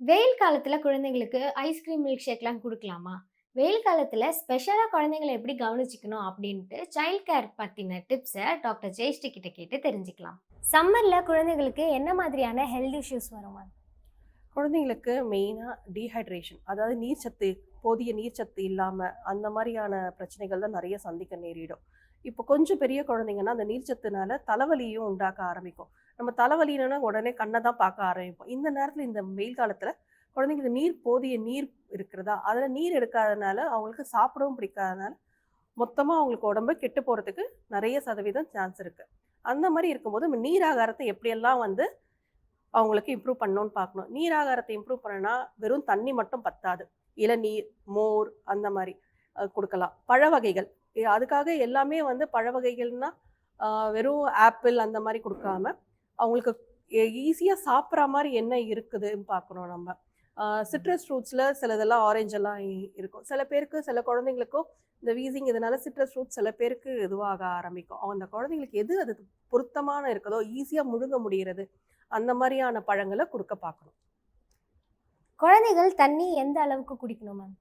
வெயில் காலத்தில் குழந்தைங்களுக்கு ஐஸ்கிரீம் மில்க் ஷேக்லாம் கொடுக்கலாமா வெயில் காலத்தில் ஸ்பெஷலாக குழந்தைங்கள எப்படி கவனிச்சுக்கணும் அப்படின்ட்டு சைல்ட் கேர் பற்றின டிப்ஸை டாக்டர் ஜெயஸ்ரீ கிட்ட கேட்டு தெரிஞ்சுக்கலாம். சம்மரில் குழந்தைங்களுக்கு என்ன மாதிரியான ஹெல்த் இஷ்யூஸ் வருமா? குழந்தைங்களுக்கு மெயினாக டீஹைட்ரேஷன் அதாவது நீர்ச்சத்து போதிய நீர்ச்சத்து இல்லாமல் அந்த மாதிரியான பிரச்சனைகள் தான் நிறைய சந்திக்க நேரிடும் இப்போ கொஞ்சம் பெரிய குழந்தைங்கன்னா அந்த நீர்ச்சத்துனால தலைவலியும் உண்டாக்க ஆரம்பிக்கும் நம்ம தலைவலினா உடனே கண்ணை தான் பார்க்க ஆரம்பிப்போம். இந்த நேரத்தில் இந்த வெயில் காலத்தில் குழந்தைங்களுக்கு நீர் போதிய நீர் இருக்கிறதா? அதில் நீர் எடுக்காதனால அவங்களுக்கு சாப்பிடவும் பிடிக்காதனால மொத்தமாக அவங்களுக்கு உடம்பு கெட்டு போகிறதுக்கு நிறைய சதவீதம் சான்ஸ் இருக்குது அந்த மாதிரி இருக்கும்போது நம்ம நீர் ஆகாரத்தை எப்படியெல்லாம் வந்து அவங்களுக்கு இம்ப்ரூவ் பண்ணணும்னு பார்க்கணும். நீராகாரத்தை இம்ப்ரூவ் பண்ணனா வெறும் தண்ணி மட்டும் பத்தாது. இளநீர் மோர் அந்த மாதிரி கொடுக்கலாம். பழ வகைகள் அதுக்காக எல்லாமே வந்து பழவகைகள்னால் வெறும் ஆப்பிள் அந்த மாதிரி கொடுக்காம அவங்களுக்கு ஈஸியாக சாப்பிட்ற மாதிரி என்ன இருக்குதுன்னு பார்க்கணும் நம்ம. சிட்ரஸ் ஃப்ரூட்ஸில் சிலதெல்லாம் ஆரஞ்செல்லாம் இருக்கும். சில பேருக்கு சில குழந்தைங்களுக்கும் இந்த வீசிங் இதனால சிட்ரஸ் ஃப்ரூட்ஸ் சில பேருக்கு இதுவாக ஆரம்பிக்கும். அந்த குழந்தைங்களுக்கு எது அது பொருத்தமான இருக்குதோ ஈஸியாக முழுங்க முடிகிறது அந்த மாதிரியான பழங்களை கொடுக்க பார்க்கணும். குழந்தைகள் தண்ணி எந்த அளவுக்கு குடிக்கணும் மேம்?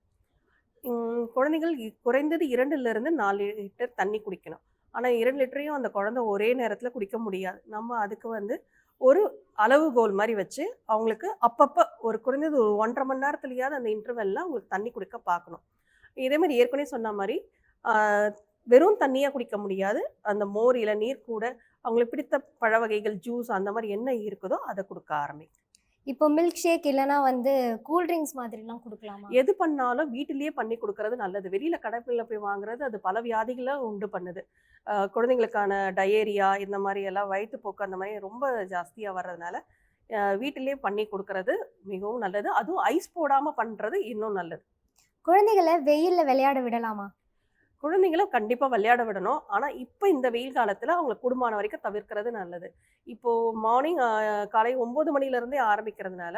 குழந்தைகள் குறைந்தது இரண்டுல இருந்து நாலு லிட்டர் தண்ணி குடிக்கணும். ஆனால் இரண்டு லிட்டரையும் அந்த குழந்தை ஒரே நேரத்தில் குடிக்க முடியாது. நம்ம அதுக்கு வந்து ஒரு அளவுகோல் மாதிரி வச்சு அவங்களுக்கு அப்பப்போ ஒரு குறைந்தது ஒரு ஒன்றரை மணி நேரத்துலையாவது அந்த இன்டர்வெல்லாம் அவங்களுக்கு தண்ணி குடிக்க பார்க்கணும் இதே மாதிரி ஏற்கனவே சொன்ன மாதிரி வெறும் தண்ணியாக குடிக்க முடியாது. அந்த மோர் இளநீர் கூட அவங்களுக்கு பிடித்த பழ வகைகள் ஜூஸ் அந்த மாதிரி என்ன இருக்குதோ அதை கொடுக்க ஆரம்பிக்கும். இப்போ மில்க் ஷேக் இல்லனா வந்து கூல் ட்ரிங்க்ஸ் மாதிரிலாம் குடுக்கலாமா? எது பண்ணாலும் வீட்டிலேயே பண்ணி கொடுக்கறது நல்லது வெளியில கடைப்பில் போய் வாங்குறது அது பல வியாதிகளை உண்டு பண்ணுது குழந்தைங்களுக்கான டயேரியா இந்த மாதிரி எல்லாம் வயிற்றுப்போக்கு அந்த மாதிரி ரொம்ப ஜாஸ்தியா வர்றதுனால வீட்டிலேயே பண்ணி கொடுக்கறது மிகவும் நல்லது அதுவும் ஐஸ் போடாம பண்றது இன்னும் நல்லது குழந்தைகள வெயில்ல விளையாட விடலாமா? குழந்தைங்கள கண்டிப்பாக விளையாட விடணும். ஆனால் இப்போ இந்த வெயில் காலத்தில் அவங்களை கூடுமான வரைக்கும் தவிர்க்கிறது நல்லது. இப்போது மார்னிங் காலை ஒம்பது மணிலேருந்தே ஆரம்பிக்கிறதுனால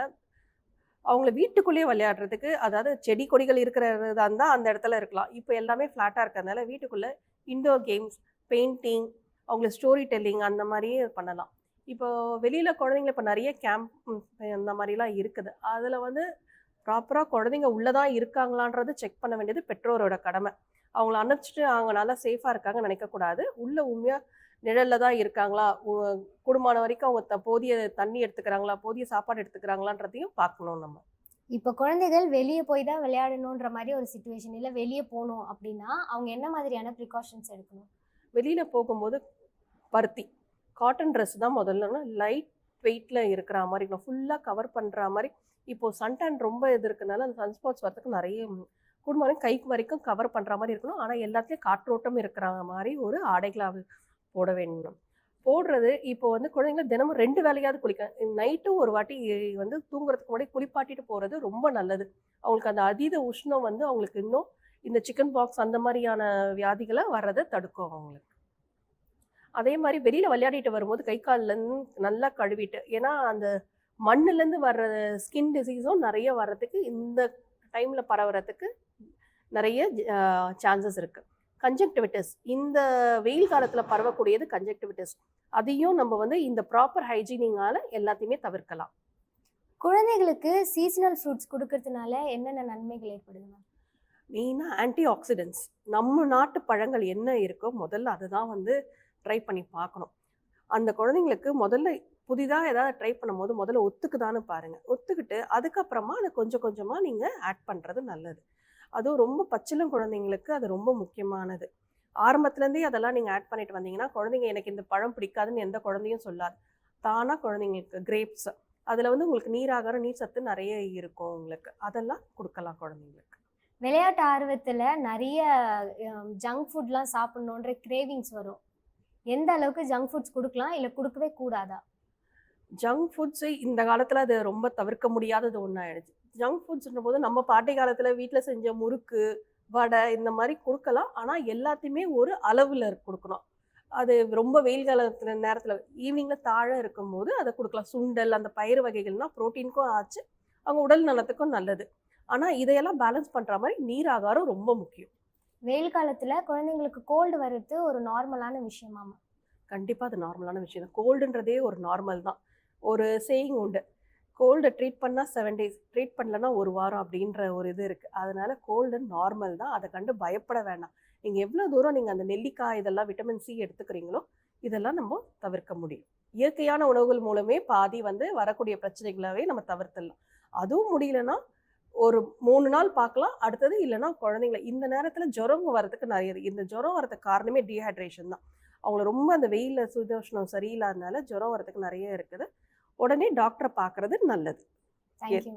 அவங்கள வீட்டுக்குள்ளேயே விளையாடுறதுக்கு அதாவது செடி கொடிகள் இருக்கிறதா இருந்தால் அந்த இடத்துல இருக்கலாம். இப்போ எல்லாமே ஃப்ளாட்டாக இருக்கிறதுனால வீட்டுக்குள்ளே இன்டோர் கேம்ஸ் பெயிண்டிங் அவங்கள ஸ்டோரி டெல்லிங் அந்த மாதிரியே பண்ணலாம். இப்போ வெளியில் குழந்தைங்கள இப்போ நிறைய கேம்ப் அந்த மாதிரிலாம் இருக்குது. அதில் வந்து ப்ராப்பராக குழந்தைங்க உள்ளே தான் இருக்காங்களான்றது செக் பண்ண வேண்டியது பெற்றோரோட கடமை. அவங்கள அனுப்பிச்சிட்டு அவங்க நல்லா சேஃபாக இருக்காங்கன்னு நினைக்கக்கூடாது உள்ளே உண்மையாக நிழலில் தான் இருக்காங்களா? கூடுமான வரைக்கும் அவங்க த- போதிய தண்ணி எடுத்துக்கிறாங்களா? போதிய சாப்பாடு எடுத்துக்கிறாங்களான்றதையும் பார்க்கணும் நம்ம. இப்போ குழந்தைகள் வெளியே போய் தான் விளையாடணுன்ற மாதிரி ஒரு சுச்சுவேஷன் இல்ல வெளியே போகணும் அப்படின்னா அவங்க என்ன மாதிரியான ப்ரிகாஷன்ஸ் எடுக்கணும்? வெளியில் போகும்போது பருத்தி காட்டன் ட்ரெஸ் தான் முதல்ல லைட் வெயிட்டில் இருக்கிற மாதிரி ஃபுல்லாக கவர் பண்ணுற மாதிரி இப்போது சன்டேன் ரொம்ப இது இருக்கனால அந்த சன்ஸ்பாட்ஸ் வரதுக்கு நிறைய குடும்பம் கைக்கு வரைக்கும் கவர் பண்ணுற மாதிரி இருக்கணும். ஆனால் எல்லாத்துலேயும் காற்றோட்டம் இருக்கிற மாதிரி ஒரு ஆடைகளாக போட வேண்டும். போடுறது இப்போ வந்து குழந்தைங்க தினமும் ரெண்டு வேலையாவது குளிக்க நைட்டும் ஒரு வாட்டி வந்து தூங்குறதுக்கு முன்னாடி குளிப்பாட்டிட்டு போகிறது ரொம்ப நல்லது. அவங்களுக்கு அந்த அதீத உஷ்ணம் வந்து அவங்களுக்கு இன்னும் இந்த சிக்கன் பாக்ஸ் அந்த மாதிரியான வியாதிகளை வர்றதை தடுக்கும் அவங்களுக்கு. அதே மாதிரி வெளியில் விளையாடிட்டு வரும்போது கை கால்லேருந்து நல்லா கழுவிட்டு ஏன்னா அந்த மண்ணுலேருந்து வர்ற ஸ்கின் டிசீஸும் நிறைய வர்றதுக்கு இந்த டைமில் பரவுறதுக்கு நிறைய சான்சஸ் இருக்கு. கன்ஜெக்டிவிட்டிஸ் இந்த வெயில் காலத்துல பரவக்கூடியது கன்ஜெக்டிவிட்டிஸ் அதையும் நம்ம வந்து இந்த ப்ராப்பர் ஹைஜீனிங்கால எல்லாத்தையுமே தவிர்க்கலாம். குழந்தைகளுக்கு சீசனல் ஃப்ரூட்ஸ் கொடுக்கறதுனால என்னென்ன நன்மைகள் ஏற்படுது மேம்? மெயினாக ஆன்டி ஆக்சிடென்ட்ஸ் நம்ம நாட்டு பழங்கள் என்ன இருக்கோ முதல்ல அதை தான் வந்து ட்ரை பண்ணி பார்க்கணும். அந்த குழந்தைங்களுக்கு முதல்ல புதிதாக ஏதாவது ட்ரை பண்ணும்போது முதல்ல ஒத்துக்குதான்னு பாருங்கள் ஒத்துக்கிட்டு அதுக்கப்புறமா அதை கொஞ்சம் கொஞ்சமாக நீங்கள் ஆட் பண்ணுறது நல்லது. அதுவும் ரொம்ப பச்சிலும் குழந்தைங்களுக்கு அது ரொம்ப முக்கியமானது ஆரம்பத்துலேருந்தே அதெல்லாம் நீங்கள் ஆட் பண்ணிட்டு வந்தீங்கன்னா குழந்தைங்க எனக்கு இந்த பழம் பிடிக்காதுன்னு எந்த குழந்தையும் சொல்லாது தானாக குழந்தைங்களுக்கு கிரேப்ஸ் அதில் வந்து உங்களுக்கு நீராகாரம் நீர் சத்து நிறைய இருக்கும் உங்களுக்கு அதெல்லாம் கொடுக்கலாம் குழந்தைங்களுக்கு விளையாட்டு ஆர்வத்தில் நிறைய ஜங்க் ஃபுட்லாம் சாப்பிட்ணுன்ற கிரேவிங்ஸ் வரும். எந்த அளவுக்கு ஜங்க் ஃபுட்ஸ் கொடுக்கலாம் இல்லை கொடுக்கவே கூடாதா? ஜங்க் ஃபுட்ஸு இந்த காலத்தில் அது ரொம்ப தவிர்க்க முடியாதது ஒன்றாயிடுச்சு ஜங்க் ஃபுட்ஸ்ன்ற போது நம்ம பாட்டி காலத்தில் வீட்டில் செஞ்ச முறுக்கு வடை இந்த மாதிரி கொடுக்கலாம். ஆனால் எல்லாத்தையுமே ஒரு அளவில் கொடுக்கணும். அது ரொம்ப வெயில் காலத்தில் நேரத்தில் ஈவினிங்கில் தாழ இருக்கும்போது அதை கொடுக்கலாம். சுண்டல் அந்த பயிறு வகைகள்னால் ப்ரோட்டீனுக்கும் ஆச்சு. அவங்க உடல் நலத்துக்கும் நல்லது. ஆனால் இதையெல்லாம் பேலன்ஸ் பண்ணுற மாதிரி நீர் ஆகாரம் ரொம்ப முக்கியம். வெயில் காலத்துல குழந்தைங்களுக்கு கோல்டு வர்றது ஒரு நார்மலான விஷயமாமா? கண்டிப்பாக அது நார்மலான விஷயம் தான். கோல்டுன்றதே ஒரு நார்மல் தான். ஒரு சேயிங் உண்டு. கோல்டை ட்ரீட் பண்ணால் செவன் டேஸ் ட்ரீட் பண்ணலன்னா ஒரு வாரம் அப்படின்ற ஒரு இது இருக்குது அதனால் கோல்டு நார்மல் தான். அதை கண்டு பயப்பட வேண்டாம் நீங்கள் எவ்வளோ தூரம் நீங்கள் அந்த நெல்லிக்காய் இதெல்லாம் விட்டமின் சி எடுத்துக்கிறீங்களோ இதெல்லாம் நம்ம தவிர்க்க முடியும். இயற்கையான உணவுகள் மூலமே பாதி வந்து வரக்கூடிய பிரச்சனைகளாகவே நம்ம தவிர்த்துடலாம். அதுவும் முடியலன்னா ஒரு மூணு நாள் பார்க்கலாம். அடுத்தது இல்லைன்னா குழந்தைங்கள இந்த நேரத்தில் ஜுரம் வர்றதுக்கு நிறைய இந்த ஜுரம் வரதுக்கு காரணமே டீஹைட்ரேஷன் தான். அவங்கள ரொம்ப அந்த வெயிலில் சுதோஷணம் சரியில்லாதனால ஜுரம் வரதுக்கு நிறைய இருக்குது. உடனே டாக்டரை பார்க்கறது நல்லது.